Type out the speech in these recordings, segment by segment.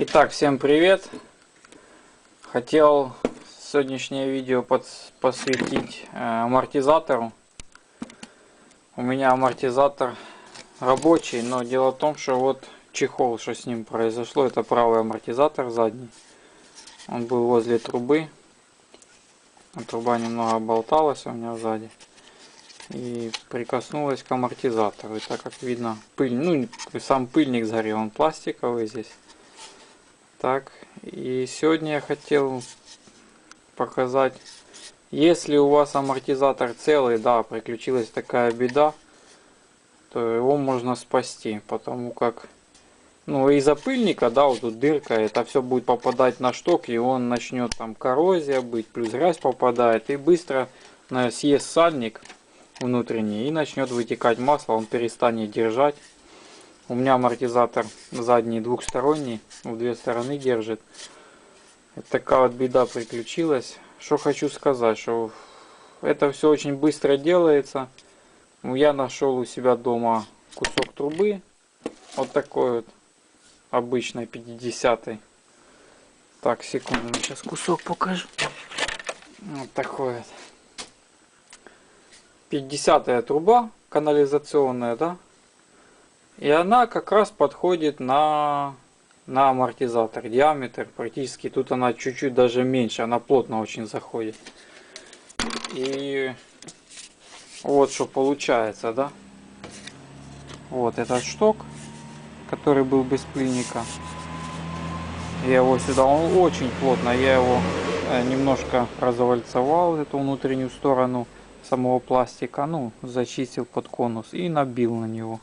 Итак, всем привет! Хотел сегодняшнее видео посвятить э, амортизатору. У меня амортизатор рабочий, но дело в том, что вот чехол, что с ним произошло, это правый амортизатор задний. Он был возле трубы. Труба немного болталась у меня сзади. И прикоснулась к амортизатору. И так как видно, пыль, ну, сам пыльник сгорел, он пластиковый здесь. Так, и сегодня я хотел показать, если у вас амортизатор целый, да, приключилась такая беда, то его можно спасти, потому как, ну, из-за пыльника, да, вот тут дырка, это все будет попадать на шток, и он начнет там коррозия быть, плюс грязь попадает, и быстро съест сальник внутренний, и начнет вытекать масло, он перестанет держать. У меня амортизатор задний двухсторонний, в две стороны держит. Вот такая вот беда приключилась. Что хочу сказать, что это все очень быстро делается. Я нашел у себя дома кусок трубы. Вот такой вот обычной 50 -й. Так, секунду, сейчас кусок покажу. Вот такой вот. 50 труба канализационная, да? И она как раз подходит на, на амортизатор. Диаметр практически тут она чуть-чуть даже меньше. Она плотно очень заходит. И вот что получается, да? Вот этот шток, который был без пыльника. Я его сюда, он очень плотно, я его э, немножко разовальцевал, эту внутреннюю сторону самого пластика, ну, зачистил под конус и набил на него.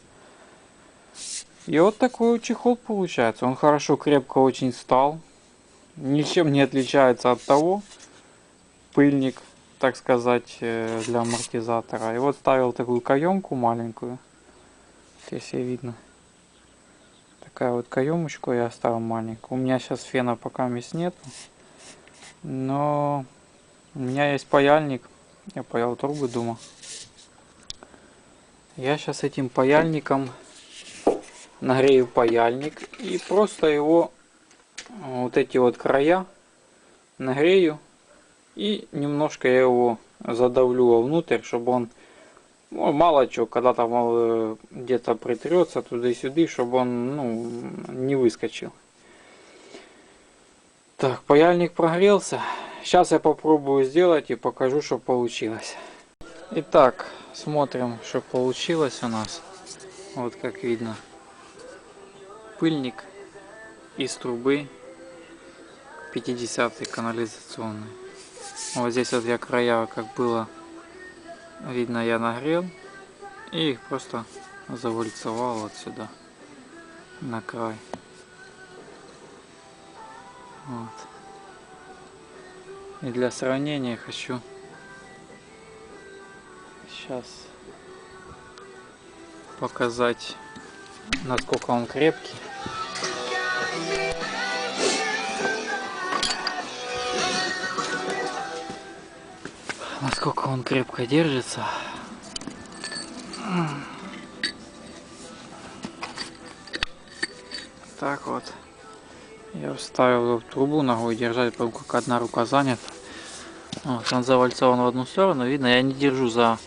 И вот такой чехол получается. Он хорошо, крепко очень стал. Ничем не отличается от того. Пыльник, так сказать, э, для амортизатора. И вот ставил такую каемку маленькую. Здесь и видно. Такая вот каемочку я оставил маленькую. У меня сейчас фена пока мест нету. Но у меня есть паяльник. Я паял трубы дома. Я сейчас этим паяльником нагрею паяльник и просто его вот эти вот края нагрею и немножко я его задавлю вовнутрь, чтобы он ну, мало чего, когда там где-то притрется туда и сюда, чтобы он ну, не выскочил. Так, паяльник прогрелся. Сейчас я попробую сделать и покажу, что получилось. Итак, смотрим, что получилось у нас. Вот как видно пыльник из трубы 50 канализационный. Вот здесь вот я края, как было видно, я нагрел и их просто завальцевал вот сюда на край. Вот. И для сравнения хочу сейчас показать насколько он крепкий. Насколько он крепко держится. Так вот. Я вставил в трубу ногой держать, потому как одна рука занята. Вот, он завальцован в одну сторону. Видно, я не держу за,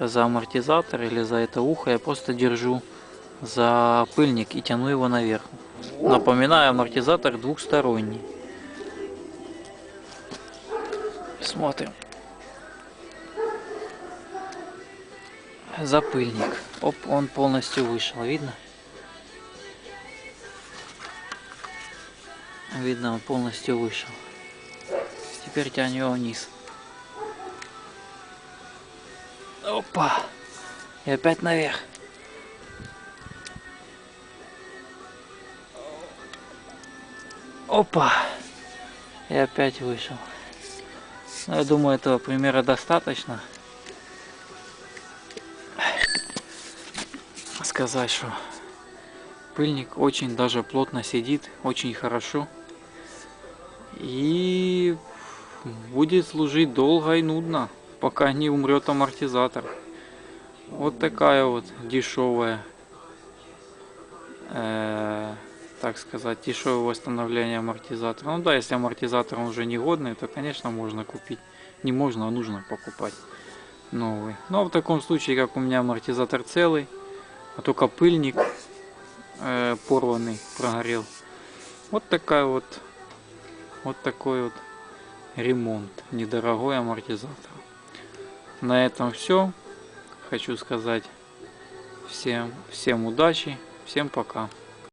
за амортизатор или за это ухо. Я просто держу за пыльник и тяну его наверх. Напоминаю, амортизатор двухсторонний. Смотрим. Запыльник. Оп, он полностью вышел, видно? Видно, он полностью вышел. Теперь тянем его вниз. Опа! И опять наверх. Опа! И опять вышел. Но ну, я думаю, этого примера достаточно. Сказать, что пыльник очень даже плотно сидит, очень хорошо. И будет служить долго и нудно, пока не умрет амортизатор. Вот такая вот дешевая э так сказать, дешевое восстановление амортизатора. Ну да, если амортизатор уже негодный, то, конечно, можно купить. Не можно, а нужно покупать новый. Но в таком случае, как у меня амортизатор целый, а только пыльник э, порванный прогорел. Вот такая вот, вот такой вот ремонт, недорогой амортизатор. На этом все. Хочу сказать всем, всем удачи, всем пока.